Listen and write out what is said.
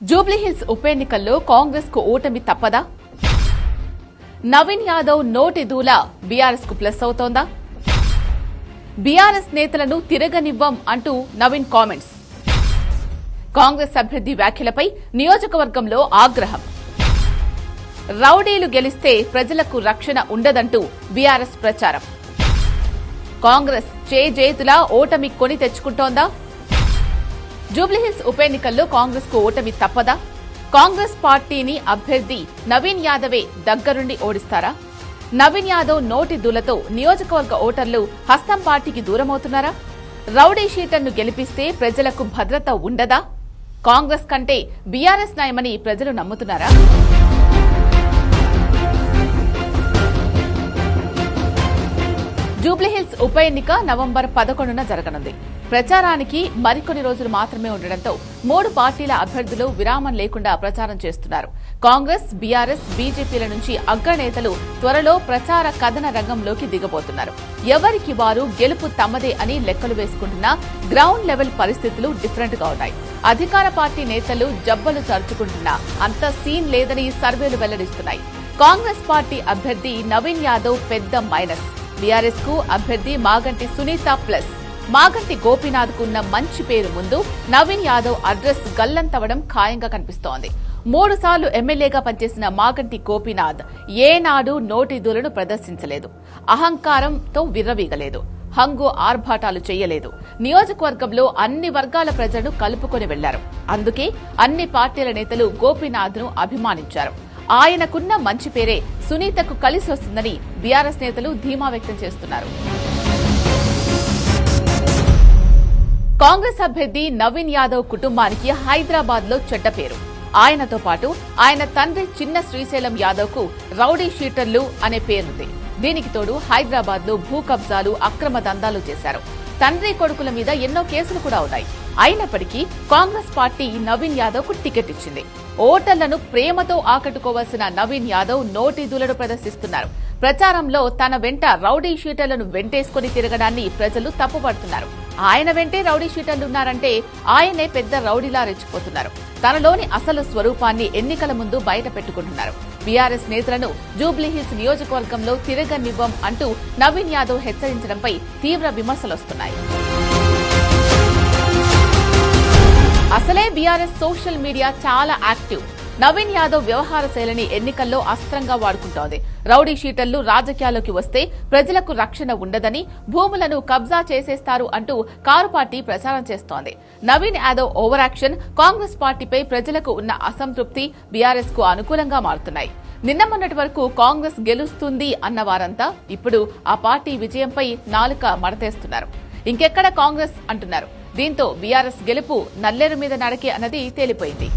జూబ్లీహిల్స్ ఉప ఎన్నికల్లో కాంగ్రెస్కు ఓటమి తప్పదా? నవీన్ యాదవ్ నోటి దూల బీఆర్ఎస్కు ప్లస్ అవుతోందా? బీఆర్ఎస్ నేతలను తిరగనివ్వం అంటూ నవీన్ కామెంట్స్. కాంగ్రెస్ అభ్యర్థి వ్యాఖ్యలపై నియోజకవర్గంలో ఆగ్రహం. రౌడీలు గెలిస్తే ప్రజలకు రక్షణ ఉండదంటూ బీఆర్ఎస్ ప్రచారం. కాంగ్రెస్ చేజేతులా ఓటమి కొని తెచ్చుకుంటోందా? జూబ్లీహిల్స్ ఉప ఎన్నికల్లో కాంగ్రెస్కు ఓటమి తప్పదా? కాంగ్రెస్ పార్టీని అభ్యర్థి నవీన్ యాదవే దగ్గరుండి ఓడిస్తారా? నవీన్ యాదవ్ నోటి దూలతో నియోజకవర్గ ఓటర్లు హస్తం పార్టీకి దూరమవుతున్నారా? రౌడీ షీటర్ను గెలిపిస్తే ప్రజలకు భద్రత ఉండదా? కాంగ్రెస్ కంటే బీఆర్ఎస్ నయమని ప్రజలు నమ్ముతున్నారా? జూబ్లీహిల్స్ ఉప ఎన్నిక నవంబర్ పదకొండున జరగనుంది. ప్రచారానికి మరికొన్ని రోజులు మాత్రమే ఉండడంతో మూడు పార్టీల అభ్యర్థులు విరామం లేకుండా ప్రచారం చేస్తున్నారు. కాంగ్రెస్ బీఆర్ఎస్ బీజేపీల నుంచి అగ్రనేతలు త్వరలో ప్రచార కథన రంగంలోకి దిగబోతున్నారు. ఎవరికి వారు గెలుపు తమదే అని లెక్కలు వేసుకుంటున్నా గ్రౌండ్ లెవెల్ పరిస్థితులు డిఫరెంట్గా ఉన్నాయి. అధికార పార్టీ నేతలు జబ్బలు చరుచుకుంటున్నా అంత సీన్ లేదని సర్వేలు వెల్లడిస్తున్నాయి. కాంగ్రెస్ పార్టీ అభ్యర్థి నవీన్ యాదవ్ పెద్ద మైనస్. బీఆర్ఎస్కు అభ్యర్థి మాగంటి సునీత ప్లస్. మాగంటి గోపీనాథ్ కున్న మంచి పేరు ముందు నవీన్ యాదవ్ అడ్రస్ గల్లంతవడం ఖాయంగా కనిపిస్తోంది. మూడు సార్లు ఎమ్మెల్యేగా పనిచేసిన మాగంటి గోపీనాథ్ ఏనాడు నోటి దూలను ప్రదర్శించలేదు. అహంకారంతో విర్రవీగలేదు. హంగు ఆర్భాటాలు చేయలేదు. నియోజకవర్గంలో అన్ని వర్గాల ప్రజలను కలుపుకొని వెళ్ళారు. అందుకే అన్ని పార్టీల నేతలు గోపీనాథ్ను అభిమానించారు. ఆయనకున్న మంచి పేరే సునీతకు కలిసి వస్తుందని బీఆర్ఎస్ నేతలు ధీమా వ్యక్తం చేస్తున్నారు. కాంగ్రెస్ అభ్యర్థి నవీన్ యాదవ్ కుటుంబానికి హైదరాబాద్లో చెడ్డ పేరు. ఆయనతో పాటు ఆయన తండ్రి చిన్న శ్రీశైలం యాదవ్కు రౌడీ షీటర్లు అనే పేరుంది. దీనికి తోడు హైదరాబాద్లో భూ కబ్జాలు అక్రమ దందాలు చేశారు. తండ్రి కొడుకుల మీద ఎన్నో కేసులు కూడా ఉన్నాయి. అయినప్పటికీ కాంగ్రెస్ పార్టీ నవీన్ యాదవ్కు టికెట్ ఇచ్చింది. ఓటర్లను ప్రేమతో ఆకట్టుకోవాల్సిన నవీన్ యాదవ్ నోటీదులను ప్రదర్శిస్తున్నారు. ప్రచారంలో తన వెంట రౌడీ షీటర్లను వెంటేసుకుని తిరగడాన్ని ప్రజలు తప్పుపడుతున్నారు. ఆయన వెంటే రౌడీ షీటర్లున్నారంటే ఆయనే పెద్ద రౌడీలా రెచ్చిపోతున్నారు. తనలోని అసలు స్వరూపాన్ని ఎన్నికల ముందు బయట పెట్టుకుంటున్నారు. బీఆర్ఎస్ నేతలను జూబ్లీహిల్స్ నియోజకవర్గంలో తిరగనివ్వం అంటూ నవీన్ యాదవ్ హెచ్చరించడంపై తీవ్ర విమర్శలొస్తున్నాయి. అసలే బీఆర్ఎస్ సోషల్ మీడియా చాలా యాక్టివ్. నవీన్ యాదవ్ వ్యవహార శైలిని ఎన్నికల్లో అస్త్రంగా వాడుకుంటోంది. రౌడీ షీటర్లు రాజకీయాల్లోకి వస్తే ప్రజలకు రక్షణ ఉండదని భూములను కబ్జా చేసేస్తారు అంటూ కారు పార్టీ ప్రచారం చేస్తోంది. నవీన్ యాదవ్ ఓవర్ యాక్షన్ కాంగ్రెస్ పార్టీపై ప్రజలకు ఉన్న అసంతృప్తి బీఆర్ఎస్కు అనుకూలంగా మారుతున్నాయి. నిన్న మొన్నటి వరకు కాంగ్రెస్ గెలుస్తుంది అన్న వారంతా ఇప్పుడు ఆ పార్టీ విజయంపై నాలుక మడతేస్తున్నారు. ఇంకెక్కడ కాంగ్రెస్ అంటున్నారు? దీంతో బీఆర్ఎస్ గెలుపు నల్లేరు మీద నడకే అన్నది తేలిపోయింది.